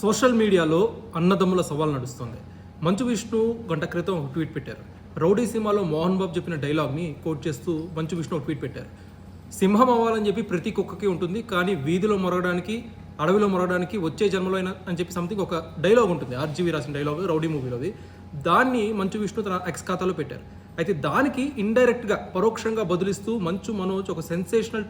Social మీడియాలో అన్నదమ్ముల సవాల్ నడుస్తుంది. మంచు విష్ణు గంట క్రితం ఒక ట్వీట్ పెట్టారు. రౌడీ సినిమాలో మోహన్ బాబు చెప్పిన డైలాగ్ని కోట్ చేస్తూ మంచు విష్ణు ఒక ట్వీట్ పెట్టారు. సింహం అవ్వాలని చెప్పి ప్రతి కుక్కకి ఉంటుంది కానీ వీధిలో మొరగడానికి అడవిలో మొరగడానికి వచ్చే జన్మలో అయినా అని చెప్పి సంథింగ్ ఒక డైలాగ్ ఉంటుంది. ఆర్జీవి రాసిన డైలాగ్ రౌడీ మూవీలోది. దాన్ని మంచు విష్ణు తన ఎక్స్ ఖాతాలో పెట్టారు. అయితే దానికి ఇండైరెక్ట్గా పరోక్షంగా బదులిస్తూ మంచు మనోజ్ ఒక సెన్సేషనల్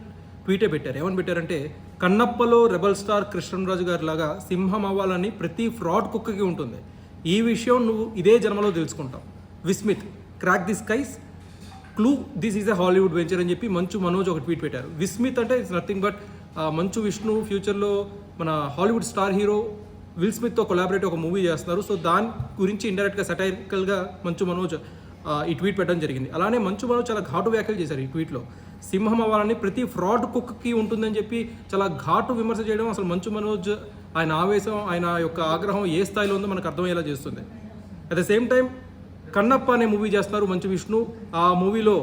ట్వీటే పెట్టారు. ఏమని పెట్టారంటే కన్నప్పలో రెబల్ స్టార్ కృష్ణరాజు గారి లాగా సింహం అవ్వాలని ప్రతి ఫ్రాడ్ కుక్కకి ఉంటుంది. ఈ విషయం నువ్వు ఇదే జన్మలో తెలుసుకుంటావు. Will Smith crack the skies clue this is a Hollywood venture అని చెప్పి మంచు మనోజ్ ఒక ట్వీట్ పెట్టారు. విస్మిత్ అంటే ఇట్స్ నథింగ్ బట్ మంచు విష్ణు ఫ్యూచర్లో మన హాలీవుడ్ స్టార్ హీరో విల్ స్మిత్తో కొలాబరేట్ ఒక మూవీ చేస్తున్నారు. సో దాని గురించి ఇండైరెక్ట్గా సటైరికల్గా మంచు మనోజ్ ఈ ట్వీట్ పెట్టడం జరిగింది. అలానే మంచు మనోజ్ చాలా ఘాటు వ్యాఖ్యలు చేశారు ఈ ట్వీట్లో. సింహం అవ్వాలని ప్రతి ఫ్రాడ్ కుక్కకి ఉంటుందని చెప్పి చాలా ఘాటు విమర్శ చేయడం అసలు మంచు మనోజ్ ఆయన ఆవేశం ఆయన యొక్క ఆగ్రహం ఏ స్థాయిలో ఉందో మనకు అర్థమయ్యేలా చేస్తుంది. At the same time Kannappa అనే మూవీ చేస్తున్నారు మంచు విష్ణు. ఆ మూవీలో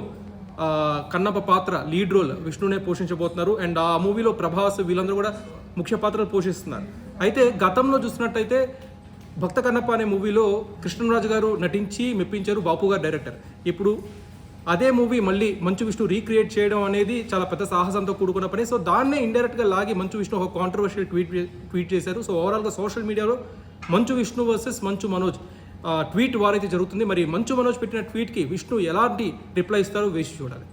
కన్నప్ప పాత్ర లీడ్ రోల్ విష్ణునే పోషించబోతున్నారు. అండ్ ఆ మూవీలో ప్రభాస్ వీళ్ళందరూ కూడా ముఖ్య పాత్రలు పోషిస్తున్నారు. అయితే గతంలో చూసినట్టయితే భక్త కన్నప్ప అనే మూవీలో కృష్ణరాజు గారు నటించి మెప్పించారు బాపు గారు డైరెక్టర్ ఇప్పుడు అదే మూవీ మళ్ళీ మంచు విష్ణు రీక్రియేట్ చేయడం అనేది చాలా పెద్ద సాహసంతో కూడుకున్న పని. సో దాన్నే ఇండైరెక్ట్గా లాగి మంచు విష్ణు ఒక కాంట్రవర్షియల్ ట్వీట్ ట్వీట్ చేశారు. సో ఓవరాల్గా సోషల్ మీడియాలో మంచు విష్ణు వర్సెస్ మంచు మనోజ్ ట్వీట్ వారైతే జరుగుతుంది. మరి మంచు మనోజ్ పెట్టిన ట్వీట్కి విష్ణు ఎలాంటి రిప్లై ఇస్తారో వేసి చూడాలి.